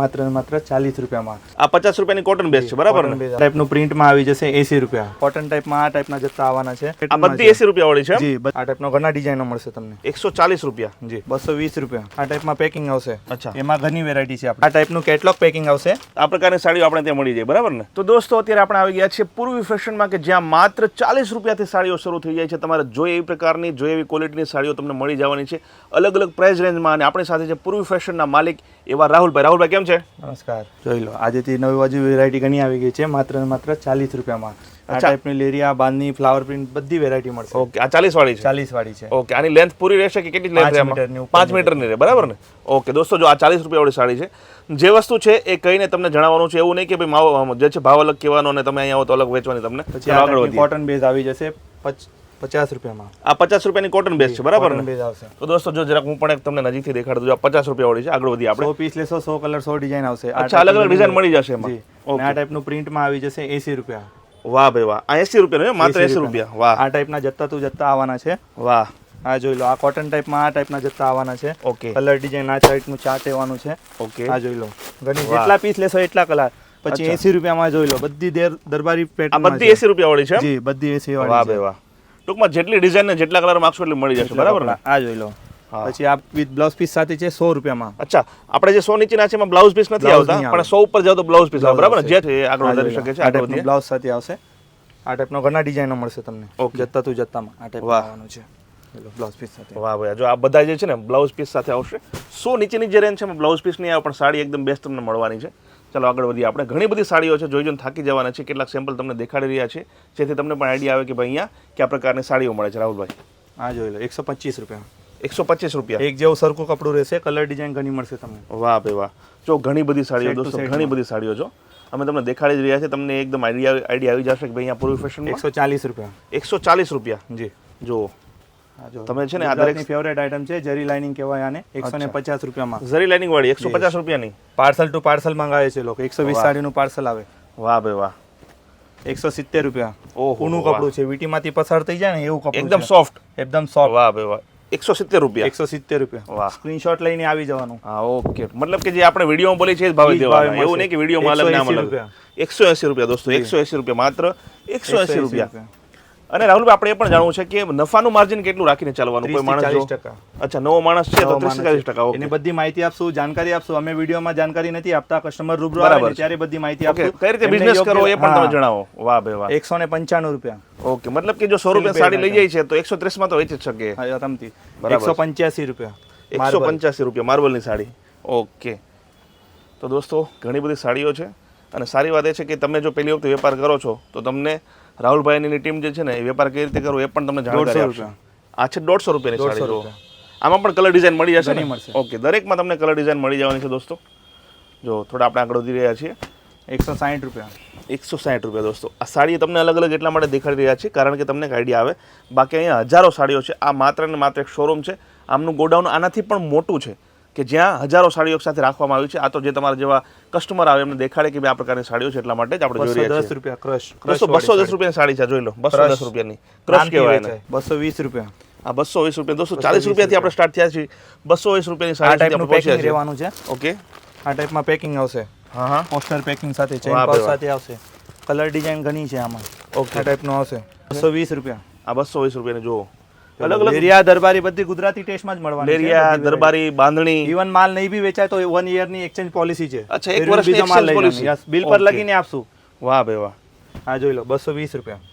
માત્ર માત્ર ચાલીસ રૂપિયામાં. આ પચાસ રૂપિયાની કોટન બેસ છે બરાબર ને? ટાઈપનું પ્રિન્ટમાં આવી જશે એસી રૂપિયા. કોટન ટાઈપમાં આ ટાઈપના જથ્થા આવવાના છે. આ બધી એસી રૂપિયા વાળી છે? જી આ ટાઈપનો ઘણા ડિઝાઇનો મળશે તમને. એકસો ચાલીસ રૂપિયા. જી બસો વીસ રૂપિયા. આ ટાઈપમાં પેકિંગ આવશે. અચ્છા. એમાં ઘણી વેરાયટી છે આ ટાઈપનું કેટલોગ પેકિંગ આવશે. આ પ્રકારની સાડીઓ આપણે ત્યાં મળી જાય બરાબર ને? તો દોસ્તો અત્યારે આપણે આવી ગયા છીએ પૂર્વી ફેશનમાં કે જ્યાં માત્ર ચાલીસ રૂપિયાથી સાડીઓ શરૂ થઈ જાય છે. તમારે જોઈએ એવી પ્રકારની જોઈએ એવી ક્વોલિટીની સાડીઓ તમને મળી જવાની છે. અલગ અલગ પ્રાઇસ રેન્જમાં અને આપણી સાથે છે પૂર્વી ફેશનના માલિક એવા રાહુલભાઈ. રાહુલભાઈ કેમ છે? નમસ્કાર. જોઈ લો આજેથી નવી બાજુ વેરાયટી ઘણી આવી ગઈ છે માત્ર ને માત્ર ચાલીસ રૂપિયામાં. આ ટાઈપની લેરિયા બાંધની ફ્લાવર પ્રિન્ટ બધી વેરાયટી મળશે. ઓકે આ ચાલીસ વાળી છે? ચાલીસ વાળી છે. ઓકે આની લેન્થ પૂરી રહેશે કે કેટલી લેન્થ પાંચ મીટરની પાંચ મીટરની રહે બરાબર ને? ઓકે દોસ્તો જો આ ચાલીસ રૂપિયાવાળી સાડી છે. જે વસ્તુ છે એ કહીને તમને જણાવવાનું છે એવું નહીં કે ભાઈ માવો જે છે ભાવ અલગ કહેવાનો અને તમે અહીંયા આવો તો અલગ વેચવાની તમને પછી આગળ કોટન બેઝ આવી જશે પચ- પચાસ રૂપિયામાં. આ પચાસ રૂપિયાની કોટન બેસ છે બરાબર ને? બેઝ આવશે. તો દોસ્તો જો જરાક હું પણ એક તમને નજીકથી દેખાડું છું આ પચાસ રૂપિયા વાળી છે આગળ વધીએ આપણે. સો પીસ લેશો સો કલર સો ડિઝાઇન આવશે. અચ્છા અલગ અલગ ડિઝાઇન મળી જશે એમાં. આ ટાઈપનું પ્રિન્ટમાં આવી જશે એસી રૂપિયા. વાહ ભાઈ વાહ. આ એસી રૂપિયા માત્ર એસી રૂપિયા. વાહ. આ ટાઈપના જથ્થા તું જથ્થા આવવાના છે. વાહ. આ જોઈ લો આ કોટન ટાઈપમાં આ ટાઈપના જથ્થા આવવાના છે. ઓકે કલર ડિઝાઇન આ ટાઈપનું ચાટ એવાનું છે. ઓકે આ જોઈ લો. ઘણી જેટલા પીસ લેશો એટલા કલર. પછી એસી રૂપિયામાં જોઈ લો બધી દેર દરબારી પેટર્ન બધી એસી રૂપિયા વાળી છે જી બધી એસી વાહ વાળી ભાઈ વાહ. ટૂંકમાં જેટલી ડિઝાઇન ને જેટલા કલર માંગશો એટલી મળી જશે બરાબર ને? આ જોઈ લો. પછી આ વિથ બ્લાઉઝ પીસ સાથે છે સો રૂપિયામાં. અચ્છા આપણે જે સો નીચેના છે એમાં બ્લાઉઝ પીસ નથી આવતા પણ સો ઉપર જાવ તો બ્લાઉઝ પીસ આવે બરાબર જે છે આગળ વધારી શકે છે આ ટાઈપનું બ્લાઉઝ સાથે આવશે. આ ટાઈપનો ઘણા ડિઝાઇનો મળશે તમને. ઓકે. જતા તું જતામાં આ ટાઈપ. આવવાનું છે. બ્લાઉઝ પીસ સાથે. વાહ ભાઈ જો આ બધા જે છે ને બ્લાઉઝ પીસ સાથે આવશે. સો નીચેની જે રેન્જ છે એમાં બ્લાઉઝ પીસ નહીં આવે પણ સાડી એકદમ બેસ્ટ તમને મળવાની છે. ચાલો આગળ વધીએ. આપણે ઘણી બધી સાડીઓ છે જોઈ જોઈને થાકી જવાના છે કેટલાક સેમ્પલ તમને દેખાડી રહ્યા છે. જેથી તમને પણ આઈડિયા આવે કે ભાઈ અહીંયા કયા પ્રકારની સાડીઓ મળે છે. રાહુલભાઈ. આ જોઈ લો એકસો પચીસ રૂપિયા એકસો પચીસ રૂપિયા. એક જેવું સરખું કપડું રહેશે કલર ડિઝાઇન ઘણી મળશે તમને. વાહ ભાઈ વાહ. જો ઘણી બધી સાડીઓ દોસ્તો ઘણી બધી સાડીઓ જો. અમે તમને દેખાડી જ રહ્યા છે તમને એકદમ આઈડિયા આઈડિયા આવી જશે કે ભાઈ અહીંયા પૂર્વી ફેશન એકસો ચાલીસ રૂપિયા. એકસો ચાલીસ રૂપિયા. જી. જો આ જો તમે છે ને આ ફેવરેટ આઈટમ છે જરી લાઇનિંગ કહેવાય આને એકસો ને પચાસ રૂપિયામાં. જરી લાઇનિંગ વાળી એકસો પચાસ રૂપિયાની. પાર્સલ ટુ પાર્સલ મંગાવે છે લોકો. એકસો વીસ સાડીનું પાર્સલ આવે. વાહ ભાઈ વાહ. એકસો સિત્તેર રૂપિયા. ઓહો ઊનું કપડું છે વીટીમાંથી પસાર થઈ જાય ને એવું કપડું એકદમ સોફ્ટ એકદમ સોફ્ટ વાહ ભાઈ વાહ. એકસો સિત્તેર રૂપિયા. એકસો સિત્તેર રૂપિયા. વાહ. સ્ક્રીનશોટ લઈને આવી જવાનું. હા ઓકે. મતલબ કે જે આપણે વિડીયોમાં બોલી છે ભાવે દેવાના. એવું નહીં કે વિડીયોમાં અલગ ના મળે એકસો એસી રૂપિયા દોસ્તો. એકસો એસી રૂપિયા માત્ર એકસો એસી રૂપિયા. અને રાહુલ આપણે એ પણ જાણવું છે કે નફાનું માર્જિન કેટલું રાખીને ચાલવાનું? કોઈ માણસ 40 ટકા. અચ્છા નવો માણસ છે તો ત્રીસ ચાલીસ ટકા એની બધી માહિતી આપશું જાણકારી આપશું. અમે વિડીયોમાં જાણકારી નથી આપતા કસ્ટમર રૂબરૂ આવે ત્યારે બધી માહિતી આપશું. કઈ રીતે બિઝનેસ કરો એ પણ તમે જણાવો. વાહ ભાઈ વાહ. એકસો ને પંચાણું રૂપિયા. ઓકે મતલબ કે જો સો રૂપિયા સાડી લઈ જાય છે તો એકસો ત્રીસમાં તો વેચી જ શકે. હા, રમતી. એકસો પંચ્યાસી રૂપિયા. એકસો. પંચ્યાસી રૂપિયા માર્બલની સાડી. ઓકે. તો દોસ્તો ઘણી બધી સાડીઓ છે. અને સારી વાત એ છે કે તમે જો પહેલી વખત વેપાર કરો છો તો તમને રાહુલભાઈની ટીમ જે છે ને એ વેપાર કઈ રીતે કરવો એ પણ તમને જાણકારી આપશે. આ છે દોઢસો રૂપિયાની સાડી દોઢસો જો આમાં પણ કલર ડિઝાઇન મળી જશે ને? મળશે. ઓકે દરેકમાં તમને કલર ડિઝાઇન મળી જવાની છે દોસ્તો. જો થોડા આપણે આગળ વધી રહ્યા છીએ. એકસો સાઠ રૂપિયા. એકસો સાઠ રૂપિયા દોસ્તો. આ સાડી તમને અલગ અલગ એટલા માટે દેખાડી રહ્યા છે કારણ કે તમને એક આઈડિયા આવે. બાકી અહીંયા હજારો સાડીઓ છે. આ માત્ર ને માત્ર એક શોરૂમ છે. આમનું ગોડાઉન આનાથી પણ મોટું છે. કે જ્યાં હજારો સાડીઓ સાથે રાખવામાં આવી છે. આ તો જે તમારા જેવા કસ્ટમર આવે એમને દેખાડે કે આ પ્રકારની સાડીઓ છે એટલા માટે જ આપણે જોઈ રહ્યા છીએ. રૂપિયા ક્રશ બસો બસો દસ રૂપિયાની સાડી છે જોઈ લો. બસો દસ રૂપિયાની. ક્રશ કહેવાય એને. બસો વીસ રૂપિયા. આ બસો વીસ રૂપિયા દોસ્તો ચાલીસ રૂપિયાથી આપણે સ્ટાર્ટ થયા છીએ. બસો વીસ રૂપિયાની સાડી આપણે પહોંચ્યા રહેવાનું છે. ઓકે. આ ટાઈપમાં પેકિંગ આવશે. હા હા. પોસ્ટર પેકિંગ સાથે ચેન વાહ. સાથે આવશે. કલર ડિઝાઇન ઘણી છે આમાં. ઓકે. આ ટાઈપનું આવશે. બસો વીસ રૂપિયા. આ બસો વીસ રૂપિયાની જુઓ. અલગ અલગ લેરિયા દરબારી બધી ગુજરાતી ટેસ્ટમાં જ મળવાની લેરિયા દરબારી બાંધણી. ઇવન માલ નહીં બી વેચાય તો વન યરની એક્સચેન્જ પોલિસી છે. અચ્છા, એક વર્ષ બીજો માલ લઈ. લેવાનો. બિલ પર લગીને આપશું. વાહ ભાઈ વાહ. હા જોઈ લો બસો વીસ રૂપિયા.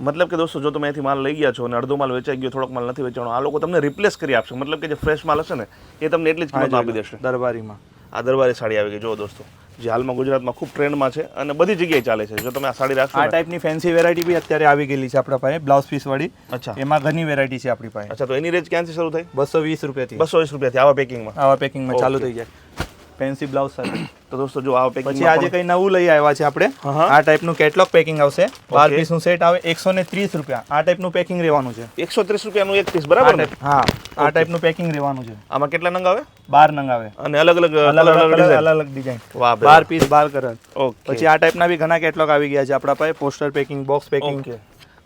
મતલબ કે દોસ્તો જો તમે અહીંથી માલ લઈ ગયા છો અને અડધો માલ વેચાઈ ગયો થોડોક માલ નથી વેચાણો આ લોકો તમને રિપ્લેસ કરી આપશે. મતલબ કે જે ફ્રેશ માલ હશે ને એ તમને એટલી જ કિંમત આપી. દેશે. દરબારીમાં. આ દરબારી સાડી આવી ગઈ. જો દોસ્તો જે હાલમાં ગુજરાતમાં ખૂબ ટ્રેન્ડમાં છે અને બધી જગ્યાએ ચાલે છે. જો તમે આ સાડી રાખશો આ ને- ટાઈપની ફેન્સી વેરાયટી બી અત્યારે આવી ગયેલી છે આપણા પાસે બ્લાઉઝ પીસ વાળી. અચ્છા. એમાં ઘણી વેરાયટી છે આપણી પાસે. અચ્છા તો એની રેન્જ ક્યાંથી શરૂ થઈ? બસો વીસ રૂપિયાથી. બસો વીસ રૂપિયાથી આવા પેકિંગમાં આવા પેકિંગમાં ચાલુ થઈ જાય. ફેન્સી બ્લાઉઝ સાથે તો દોસ્તો જો આવા પછી આજે કઈ નવું લઈ આવ્યા છે આપણે. આ ટાઈપનું કેટલોગ પેકિંગ આવશે. બાર. પીસનું સેટ આવે એકસો ને ત્રીસ રૂપિયા. આ ટાઈપનું પેકિંગ રહેવાનું છે. એકસો ત્રીસ રૂપિયાનું એક પીસ બરાબર ને? હા આ ટાઈપનું પેકિંગ રહેવાનું છે. આમાં કેટલા નંગ આવે બાર નંગ આવે અને અલગ અલગ અલગ અલગ અલગ અલગ ડિઝાઇન વાહ બાર પીસ બાર કલર. ઓકે પછી આ ટાઈપના બી ઘણા કેટલોગ આવી ગયા છે આપણા પાસે. પોસ્ટર પેકિંગ બોક્સ પેકિંગ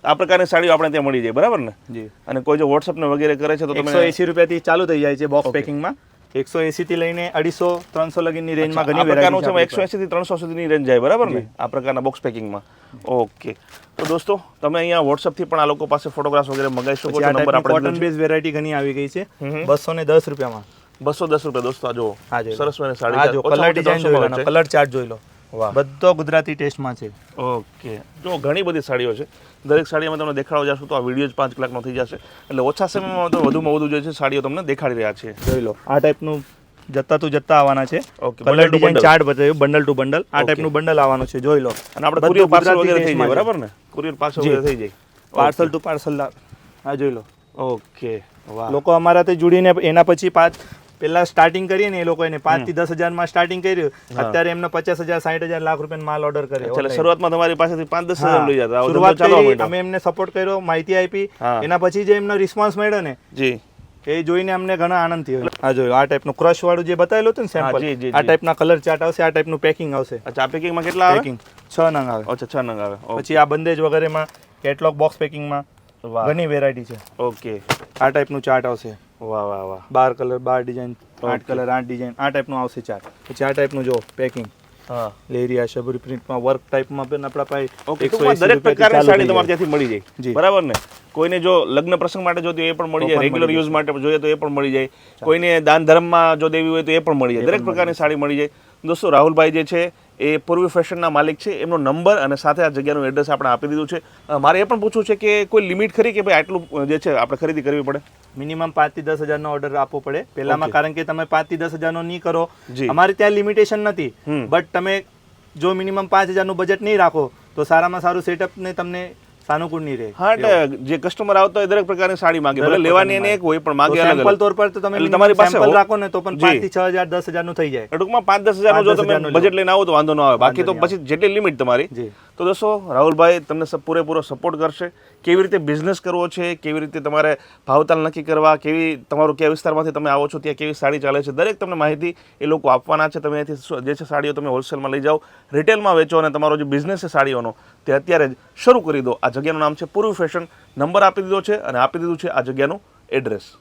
આ પ્રકારની સાડીઓ આપણે ત્યાં મળી જાય બરાબર ને? જી. અને કોઈ જો વોટ્સઅપ ને વગેરે કરે છે તો તમે એસી રૂપિયાથી ચાલુ થઈ જાય છે બોક્સ પેકિંગમાં એકસો એસી થી લઈને અઢીસો ત્રણસો લગીની રેન્જમાં ઘણી પ્રકારનું છે એકસો એસી થી ત્રણસો સુધીની રેન્જ જાય બરાબર ને? આ પ્રકારના બોક્સ પેકિંગમાં ઓકે તો દોસ્તો તમે અહીંયા વોટ્સઅપથી પણ આ લોકો પાસે ફોટોગ્રાફ્સ વગેરે મંગાવી શકો છો નંબર આપણે કોટન બેઝ વેરાયટી ઘણી આવી ગઈ છે. બસો ને દસ રૂપિયામાં. બસો દસ રૂપિયા દોસ્તો આ જુઓ. સરસ મને સાડી કલર ડિઝાઇન જોઈ લો કલર ચાર્ટ જોઈ લો. બધો ગુજરાતી ટેસ્ટમાં છે. ઓકે. જો ઘણી બધી સાડીઓ છે. દરેક સાડીમાં તમને દેખાડવા જશો તો આ વીડિયો જ પાંચ કલાકનો થઈ જશે. એટલે ઓછા સમયમાં તો વધુમાં વધુ જે છે સાડીઓ તમને દેખાડી રહ્યા છે. જોઈ લો આ ટાઈપનું જતા તું જતા આવવાના છે. ઓકે કલર ડિઝાઇન ચાર્ટ બતાવ્યું બંડલ ટુ બંડલ આ ટાઈપનું બંડલ આવવાનું છે જોઈ લો. અને આપણે કુરિયર પાર્સલ વગેરે થઈ જાય બરાબર ને? કુરિયર પાર્સલ વગેરે થઈ જાય. પાર્સલ ટુ પાર્સલ આ જોઈ લો. ઓકે વાહ. લોકો અમારાથી જોડીને એના પછી પાંચ પેલા સ્ટાર્ટિંગ કરીએ ને એ લોકો એને પાંચથી દસ હજારમાં સ્ટાર્ટિંગ કર્યું અત્યારે એમને પચાસ હજાર સાઠ હજાર લાખ રૂપિયા માલ ઓર્ડર કરે એટલે શરૂઆતમાં તમારી પાસેથી પાંચ દસ હજાર લઈ જતા. શરૂઆત કરી, અમે એમને સપોર્ટ કર્યો માહિતી આપી. એના પછી જે એમનો રિસ્પોન્સ મળ્યો ને જી. એ જોઈને અમને ઘણા આનંદ થયો આ જોયું આ ટાઈપનું ક્રશ વાળું જે બતાવેલું હતું ને સેમ્પલ આ ટાઈપના કલર ચાર્ટ આવશે આ ટાઈપનું પેકિંગ આવશે. અચ્છા આ પેકિંગમાં કેટલા પેકિંગ છ નંગ આવે. અચ્છા છ નંગ આવે. પછી આ બંદેજ વગેરેમાં કેટલોગ બોક્સ પેકિંગમાં ઘણી વેરાયટી છે. ઓકે. આ ટાઈપનું ચાર્ટ આવશે. વાહ વાહ વાહ. બાર કલર બાર ડિઝાઇન આઠ કલર આઠ ડિઝાઇન આ ટાઈપનું આવશે ચાર. પછી આ ટાઈપનું જો પેકિંગ હા. લેરિયા શબરી પ્રિન્ટમાં વર્ક ટાઈપમાં પણ આપણા પાસે ઓકે 180 ટૂંકમાં દરેક પ્રકારની સાડી તમારે ત્યાંથી મળી જી. જાય બરાબર ને? કોઈને જો લગ્ન પ્રસંગ માટે જોતી એ પણ મળી જાય રેગ્યુલર યુઝ માટે જોઈએ તો એ પણ મળી જાય. કોઈને દાન ધર્મમાં જો દેવી હોય તો એ પણ મળી જાય. દરેક પ્રકારની સાડી મળી જાય. દોસ્તો રાહુલભાઈ જે છે એ પૂર્વી ફેશનના માલિક છે એમનો નંબર અને સાથે આ જગ્યાનું એડ્રેસ આપણે આપી દીધું છે. મારે એ પણ પૂછવું છે કે કોઈ લિમિટ ખરી કે ભાઈ આટલું જે છે આપણે ખરીદી કરવી પડે? મિનિમમ પાંચથી દસ હજારનો ઓર્ડર આપવો પડે. પહેલામાં કારણ કે તમે પાંચથી દસ હજારનો નહીં કરો. અમારે ત્યાં લિમિટેશન નથી. બટ તમે જો મિનિમમ પાંચ હજારનું બજેટ નહીં રાખો તો સારામાં સારું સેટઅપ ને તમને સાનુકૂળ નહીં રહે. હા એટલે જે કસ્ટમર આવતો હોય દરેક પ્રકારની સાડી માંગે. ભલે લેવાની એને એક હોય પણ માંગે અલગ સેમ્પલ તોર પર તો તમે તમારી પાસે રાખો ને તો પણ 5 થી 6000 10000 નું થઈ જાય. ટૂંકમાં પાંચ દસનું જો તમે બજેટ લઈને આવો તો વાંધો ન આવે. બાકી તો પછી જેટલી લિમિટ તમારી જી. તો દોસ્તો, રાહુલભાઈ તમને પૂરેપૂરો સપોર્ટ કરશે. કેવી રીતે બિઝનેસ કરવો છે, કેવી રીતે તમારે ભાવતાલ નક્કી કરવા, કેવી તમારું કયા વિસ્તારમાંથી તમે આવો છો, ત્યાં કેવી સાડી ચાલે છે, દરેક તમને માહિતી એ લોકો આપવાના છે. તમે અહીંથી જે છે સાડીઓ તમે હોલસેલમાં લઈ જાઓ રિટેલમાં વેચો અને તમારો જે બિઝનેસ છે સાડીઓનો, તે અત્યારે જ શરૂ કરી દો. આ જગ્યાનું નામ છે પૂર્વ ફેશન નંબર આપી દીધો છે અને આપી દીધું છે આ જગ્યાનું એડ્રેસ